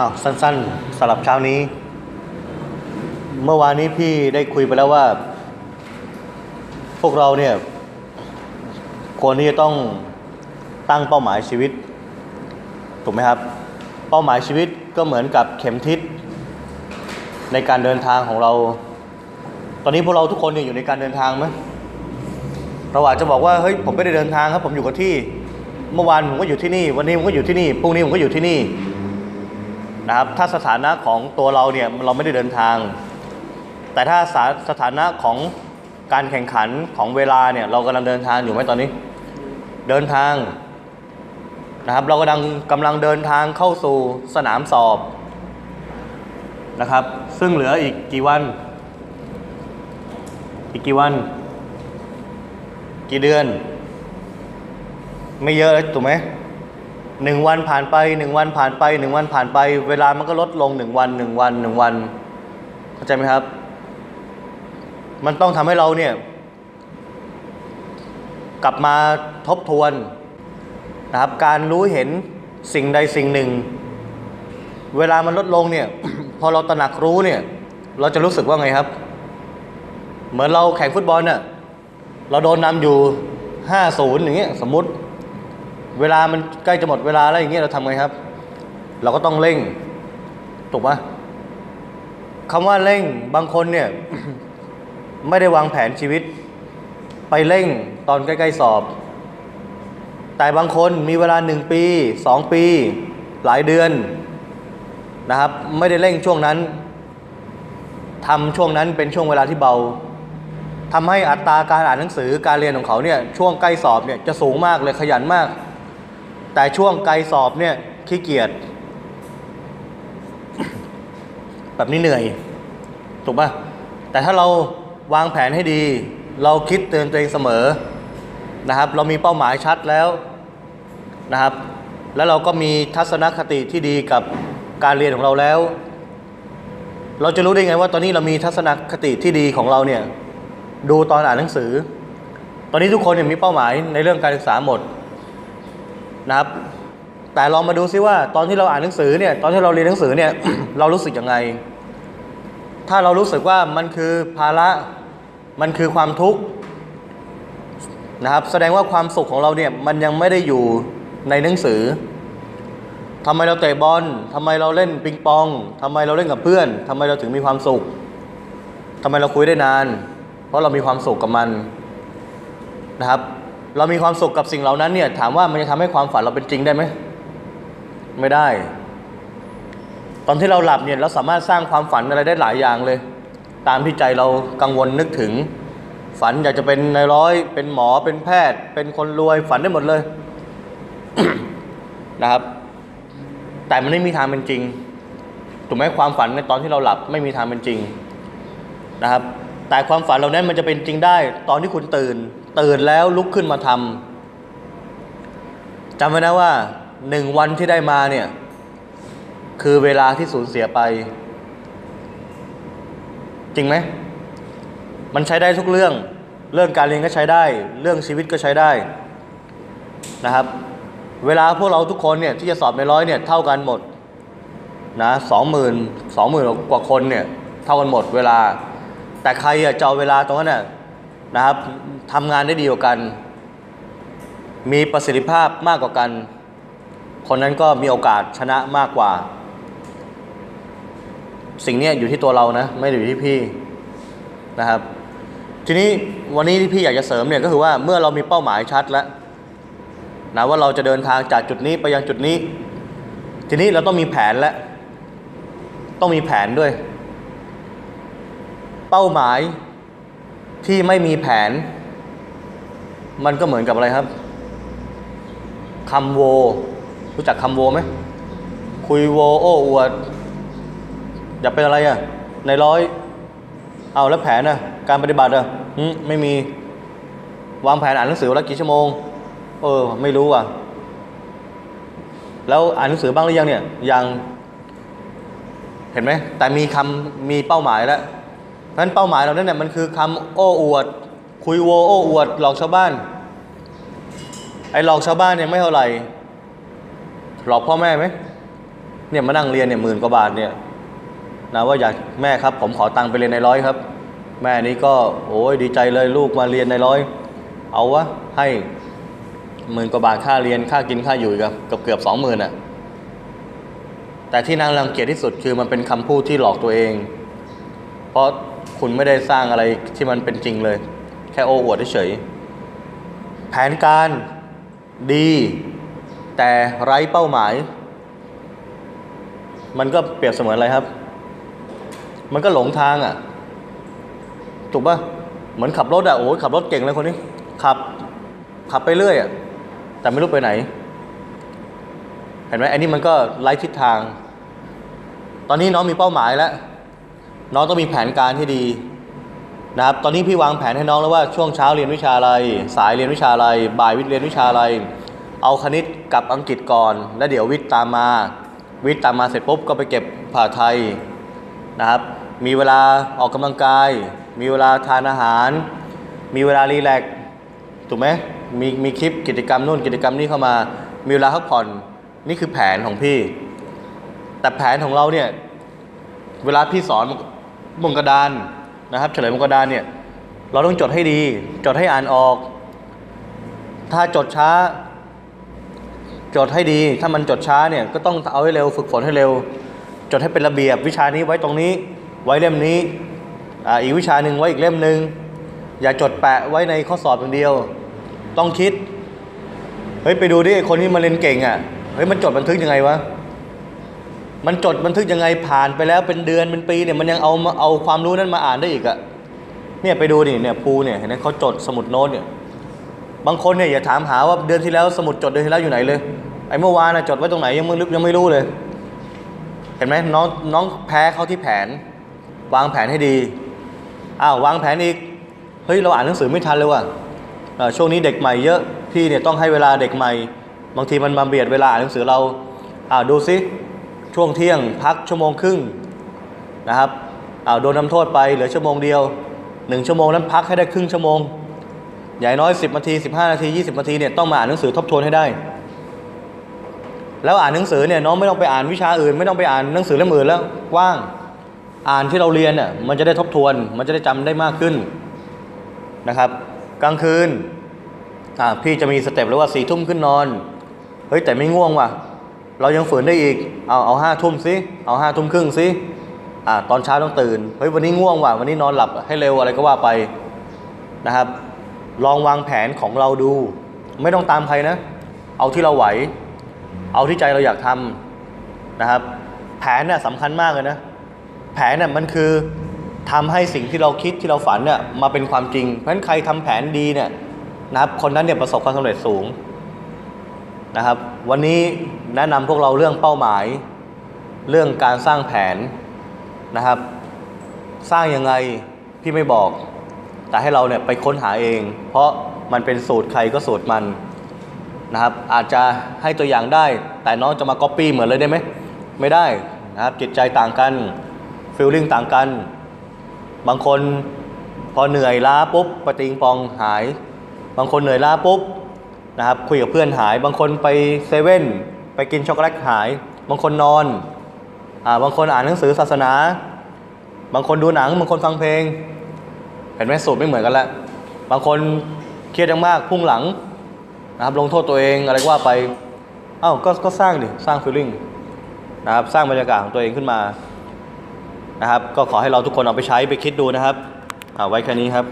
อ้าวสั้นๆสำหรับเช้านี้ เมื่อวานนี้พี่ได้คุยไปแล้วว่า พวกเราเนี่ยควรที่จะต้องตั้งเป้าหมายชีวิต ถูกไหมครับ เป้าหมายชีวิตก็เหมือนกับเข็มทิศในการเดินทางของเรา ตอนนี้พวกเราทุกคนเนี่ยอยู่ในการเดินทางไหมเราอาจจะบอกว่าเฮ้ยผมไม่ได้เดินทางครับ ผมอยู่กับที่ เมื่อวานผมก็อยู่ที่นี่ วันนี้ผมก็อยู่ที่นี่พรุ่งนี้ผมก็อยู่ที่นี่ นะครับถ้าสถานะของตัวเราเนี่ยเราไม่ได้เดินทาง แต่ถ้าสสถานะของการแข่งขันของเวลาเนี่ยเรากำลังเดินทางอยู่ไหมตอนนี้ เดินทางนะครับเรากำลังกำลังเดินทางเข้าสู่สนามสอบนะครับ ซึ่งเหลืออีกกี่วัน อีกกี่วัน กี่เดือน ไม่เยอะเลยถูกไหม หนึ่งวันผ่านไปหนึ่งวันผ่านไปหนึ่งวันผ่านไป เวลามันก็ลดลงหนึ่งวันหนึ่งวันหนึ่งวันเข้าใจไหมครับ มันต้องทำให้เราเนี่ย กลับมาทบทวนนะครับ การรู้เห็นสิ่งใดสิ่งหนึ่ง เวลามันลดลงเนี่ย พอเราตระหนักรู้เนี่ย เราจะรู้สึกว่าไงครับ เหมือนเราแข่งฟุตบอลน่ะเราโดนนำอยู่ห้าศูนย์อย่างเงี้ยสมมติ เวลามันใกล้จะหมดเวลาแล้วอย่างเงี้ยเราทำไงครับ เราก็ต้องเร่งถูกปะคำว่าเร่งบางคนเนี่ย ไม่ได้วางแผนชีวิต ไปเร่งตอนใกล้ๆสอบ แต่บางคนมีเวลาหนึ่งปีสองปี หลายเดือนนะครับ ไม่ได้เร่งช่วงนั้นทำช่วงนั้นเป็นช่วงเวลาที่เบาทำให้อัตราการอ่านหนังสือการเรียนของเขาเนี่ยช่วงใกล้สอบเนี่ยจะสูงมากเลยขยันมาก แต่ช่วงไกลสอบเนี่ยขี้เกียจแบบนี้เหนื่อย ถูกป่ะ แต่ถ้าเราวางแผนให้ดี เราคิดเตือนตัวเองเสมอนะครับ เรามีเป้าหมายชัดแล้วนะครับ แล้วเราก็มีทัศนคติที่ดีกับการเรียนของเราแล้ว เราจะรู้ได้ไงว่าตอนนี้เรามีทัศนคติที่ดีของเราเนี่ยดูตอนอ่านหนังสือ ตอนนี้ทุกคนเนี่ยมีเป้าหมายในเรื่องการศึกษาหมด นะครับ แต่ลองมาดูซิว่าตอนที่เราอ่านหนังสือเนี่ยตอนที่เราเรียนหนังสือเนี่ยเรารู้สึกยังไง ถ้าเรารู้สึกว่ามันคือภาระมันคือความทุกข์นะครับ แสดงว่าความสุขของเราเนี่ยมันยังไม่ได้อยู่ในหนังสือทำไมเราเตะบอลทำไมเราเล่นปิงปองทำไมเราเล่นกับเพื่อนทำไมเราถึงมีความสุขทำไมเราคุยได้นาน เพราะเรามีความสุขกับมันนะครับ เรามีความสุขกับสิ่งเหล่านั้นเนี่ย ถามว่ามันจะทำให้ความฝันเราเป็นจริงได้ไหม ไม่ได้ ตอนที่เราหลับเนี่ยเราสามารถสร้างความฝันอะไรได้หลายอย่างเลย ตามที่ใจเรากังวลนึกถึง ฝันอยากจะเป็นนายร้อย เป็นหมอเป็นแพทย์ เป็นคนรวยฝันได้หมดเลยนะครับ แต่มันไม่มีทางเป็นจริงถูกไหมความฝันในตอนที่เราหลับไม่มีทางเป็นจริงนะครับ แต่ความฝันเหล่านั้นมันจะเป็นจริงได้ ตอนที่คุณตื่น ตื่นแล้วลุกขึ้นมาทำจำไว้นะว่าหนึ่งวันที่ได้มาเนี่ย คือเวลาที่สูญเสียไป จริงไหม มันใช้ได้ทุกเรื่อง เรื่องการเรียนก็ใช้ได้ เรื่องชีวิตก็ใช้ได้นะครับ เวลาพวกเราทุกคนเนี่ยที่จะสอบในร้อยเนี่ยเท่ากันหมดนะสองหมื่นสองหมื่นกว่าคนเนี่ยเท่ากันหมดเวลา แต่ใครอะจะเอาเวลาตรงนั้นน่ะ นะครับทำงานได้ดีกว่ากัน มีประสิทธิภาพมากกว่ากัน คนนั้นก็มีโอกาสชนะมากกว่า สิ่งนี้อยู่ที่ตัวเรานะ ไม่ได้อยู่ที่พี่นะครับ ทีนี้วันนี้ที่พี่อยากจะเสริมเนี่ยก็คือว่าเมื่อเรามีเป้าหมายชัดแล้วนะว่าเราจะเดินทางจากจุดนี้ไปยังจุดนี้ ทีนี้เราต้องมีแผนแล้วต้องมีแผนด้วย เป้าหมาย ที่ไม่มีแผน มันก็เหมือนกับอะไรครับคำโว รู้จักคำโวไหมคุยโวโอ้อวด อยากเป็นอะไรอะ ในร้อย เอาแล้วแผนอะ การปฏิบัติอะไม่มีวางแผนอ่านหนังสือวันละกี่ชั่วโมง เออ ไม่รู้อะ แล้วอ่านหนังสือบ้างหรือยังเนี่ยยัง เห็นไหมแต่มีคำมีเป้าหมายแล้ว เพราะฉะนั้นเป้าหมายเราเนี่ยมันคือคำโอ้อวด คุยโวโอ้อวด หลอกชาวบ้าน ไอ้หลอกชาวบ้านเนี่ยไม่เท่าไหร่ หลอกพ่อแม่ไหมเนี่ยมานั่งเรียนเนี่ยหมื่นกว่าบาทเนี่ยนะว่าอยากแม่ครับ ผมขอตังค์ไปเรียนในร้อยครับ แม่นี้ก็โอ้ยดีใจเลยลูกมาเรียนในร้อย เอาวะให้หมื่นกว่าบาทค่าเรียนค่ากินค่าอยู่กับเกือบเกือบสองหมื่นอะแต่ที่นางรังเกียจที่สุดคือมันเป็นคำพูดที่หลอกตัวเอง เพราะ คุณไม่ได้สร้างอะไรที่มันเป็นจริงเลย แค่โอ้อวดเฉยแผนการดี แต่ไร้เป้าหมาย มันก็เปรียบเสมือนอะไรครับ มันก็หลงทางอะ ถูกปะเหมือนขับรถอะโอ้ยขับรถเก่งเลยคนนี้ ขับ ขับไปเรื่อยอะ แต่ไม่รู้ไปไหน เห็นไหมอันนี้มันก็ไร้ทิศทาง ตอนนี้น้องมีเป้าหมายแล้ว น้องต้องมีแผนการที่ดีนะครับ ตอนนี้พี่วางแผนให้น้องแล้วว่าช่วงเช้าเรียนวิชาอะไร สายเรียนวิชาอะไร บ่ายวิทย์เรียนวิชาอะไร เอาคณิตกับอังกฤษก่อน แล้วเดี๋ยววิทย์ตามมา วิทย์ตามมาเสร็จปุ๊บก็ไปเก็บภาษาไทยนะครับ มีเวลาออกกำลังกาย มีเวลาทานอาหาร มีเวลารีแลกซ์ถูกไหมมีมีคลิปกิจกรรมนู่นกิจกรรมนี้เข้ามา มีเวลาพักผ่อนนี่คือแผนของพี่ แต่แผนของเราเนี่ย เวลาพี่สอน บนกระดานนะครับ เฉลยบนกระดานเนี่ย เราต้องจดให้ดี จดให้อ่านออก ถ้าจดช้า จดให้ดี ถ้ามันจดช้าเนี่ยก็ต้องเอาให้เร็วฝึกฝนให้เร็ว จดให้เป็นระเบียบ วิชานี้ไว้ตรงนี้ ไว้เล่มนี้อ่าอีกวิชาหนึ่งไว้อีกเล่มหนึ่งอย่าจดแปะไว้ในข้อสอบอย่างเดียว ต้องคิด เฮ้ยไปดูดิไอ้คนที่มาเรียนเก่งอะ เฮ้ยมันจดบันทึกยังไงวะ มันจดบันทึกยังไงผ่านไปแล้วเป็นเดือนเป็นปีเนี่ยมันยังเอามาเอาความรู้นั้นมาอ่านได้อีกอะเนี่ยไปดูดิเนี่ยภูเนี่ยเห็นไหมเขาจดสมุดโน้ตเนี่ยบางคนเนี่ยอย่าถามหาว่าเดือนที่แล้วสมุดจดเดือนที่แล้วอยู่ไหนเลยไอ้เมื่อวานนะจดไว้ตรงไหนยังไม่รู้ยังไม่รู้เลย เห็นไหมน้องน้องแพ้เขาที่แผน วางแผนให้ดีอ้าววางแผนอีกเฮ้ยเราอ่านหนังสือไม่ทันเลยว่ะช่วงนี้เด็กใหม่เยอะพี่เนี่ยต้องให้เวลาเด็กใหม่ บางทีมันมาเบียดเวลาอ่านหนังสือเราอ้าวดูซิ ช่วงเที่ยงพักชั่วโมงครึ่งนะครับอ้าโดนทำโทษไปเหลือชั่วโมงเดียวหนึ่งชั่วโมงนั้นพักให้ได้ครึ่งชั่วโมงอย่างน้อย 10นาที15 นาที 20 นาทีเนี่ยต้องมาอ่านหนังสือทบทวนให้ได้ แล้วอ่านหนังสือเนี่ยน้องไม่ต้องไปอ่านวิชาอื่น ไม่ต้องไปอ่านหนังสือเล่มอื่นแล้วว่างอ่านที่เราเรียนเนี่ยมันจะได้ทบทวน มันจะได้จำได้มากขึ้นนะครับ กลางคืนอ่าพี่จะมีสเต็ปเลยว่าสี่ทุ่มขึ้นนอน เฮ้ยแต่ไม่ง่วงว่ะ เรายังฝืนได้อีก เอาเอาห้าทุ่มสิ เอาห้าทุ่มครึ่งสิ อ่าตอนเช้าต้องตื่น เฮ้ยวันนี้ง่วงว่ะ วันนี้นอนหลับให้เร็วอะไรก็ว่าไปนะครับ ลองวางแผนของเราดู ไม่ต้องตามใครนะ เอาที่เราไหว เอาที่ใจเราอยากทำนะครับ แผนเนี่ยสำคัญมากเลยนะ แผนเนี่ยมันคือทำให้สิ่งที่เราคิดที่เราฝันเนี่ยมาเป็นความจริง เพราะฉะนั้นใครทำแผนดีเนี่ยนะครับ คนนั้นเนี่ยประสบความสำเร็จสูง นะครับ วันนี้แนะนำพวกเราเรื่องเป้าหมาย เรื่องการสร้างแผนนะครับ สร้างยังไงพี่ไม่บอก แต่ให้เราเนี่ยไปค้นหาเอง เพราะมันเป็นสูตรใครก็สูตรมันนะครับ อาจจะให้ตัวอย่างได้ แต่น้องจะมาก๊อปปี้เหมือนเลยได้ไหมไม่ได้นะครับจิตใจต่างกันฟีลลิ่งต่างกัน บางคนพอเหนื่อยล้าปุ๊บปฏิงปองหาย บางคนเหนื่อยล้าปุ๊บ นะครับคุยกับเพื่อนหาย บางคนไปเซเว่นไปกินช็อกโกแลตหาย บางคนนอนอ่าบางคนอ่านหนังสือศาสนา บางคนดูหนัง บางคนฟังเพลง เห็นไหมสูตรไม่เหมือนกันแล้วบางคนเครียดมากพุ่งหลังนะครับลงโทษตัวเองอะไรก็ว่าไปเอ้าก็ก็สร้างดิสร้างฟีลลิ่งนะครับสร้างบรรยากาศของตัวเองขึ้นมานะครับ ก็ขอให้เราทุกคนเอาไปใช้ไปคิดดูนะครับเอาไว้แค่นี้ครับ